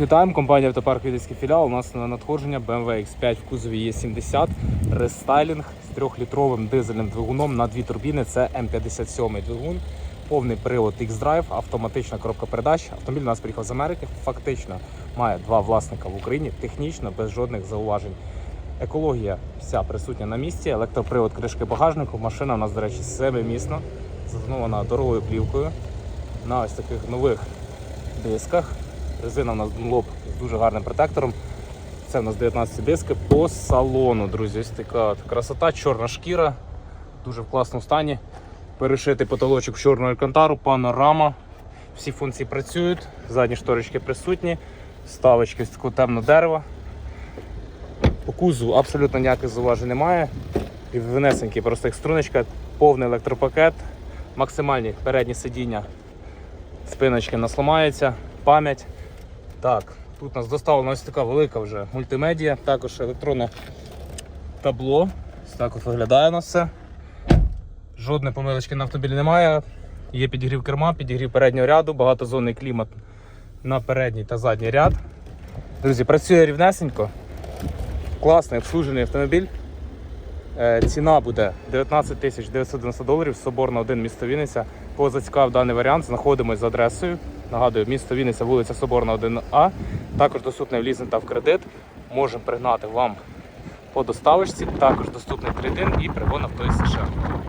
Вітаємо, компанія Автопарк Відецький філіал. У нас на надходження BMW X5 в кузові Е70, рестайлінг з 3-літровим дизельним двигуном на дві турбіни. Це М57 двигун, повний привод X-Drive, автоматична коробка передач. Автомобіль у нас приїхав з Америки. Фактично має два власника в Україні, технічно без жодних зауважень. Екологія вся присутня на місці, електропривод кришки багажнику. Машина у нас, до речі, семимісна, загнована дорогою плівкою на ось таких нових дисках. Резина у нас Dunlop з дуже гарним протектором. Це у нас 19 диски по салону, друзі. Ось така от красота, чорна шкіра, дуже в класному стані. Перешитий потолочок в чорну алькантару, панорама. Всі функції працюють, задні шторочки присутні, ставочки з такого темного дерева. По кузову абсолютно ніяких зауважень немає. І винесенький просто як струночка, повний електропакет, максимальні передні сидіння, спиночки у нас ламаються, пам'ять. Так, тут у нас доставлена ось така велика вже мультимедія, також електронне табло. Ось так от виглядає у нас все. Жодної помилочки на автомобілі немає. Є підігрів керма, підігрів переднього ряду, багатозонний клімат на передній та задній ряд. Друзі, працює рівнесенько. Класний обслужений автомобіль. Е, Ціна буде 19 тисяч 990 доларів, Соборна 1, місто Вінниця. Кого зацікавив даний варіант, знаходимось за адресою. Нагадую, місто Вінниця, вулиця Соборна 1А. Також доступний в лізинг та в кредит. Можемо пригнати вам по доставочці. Також доступний трейдин і пригон авто США.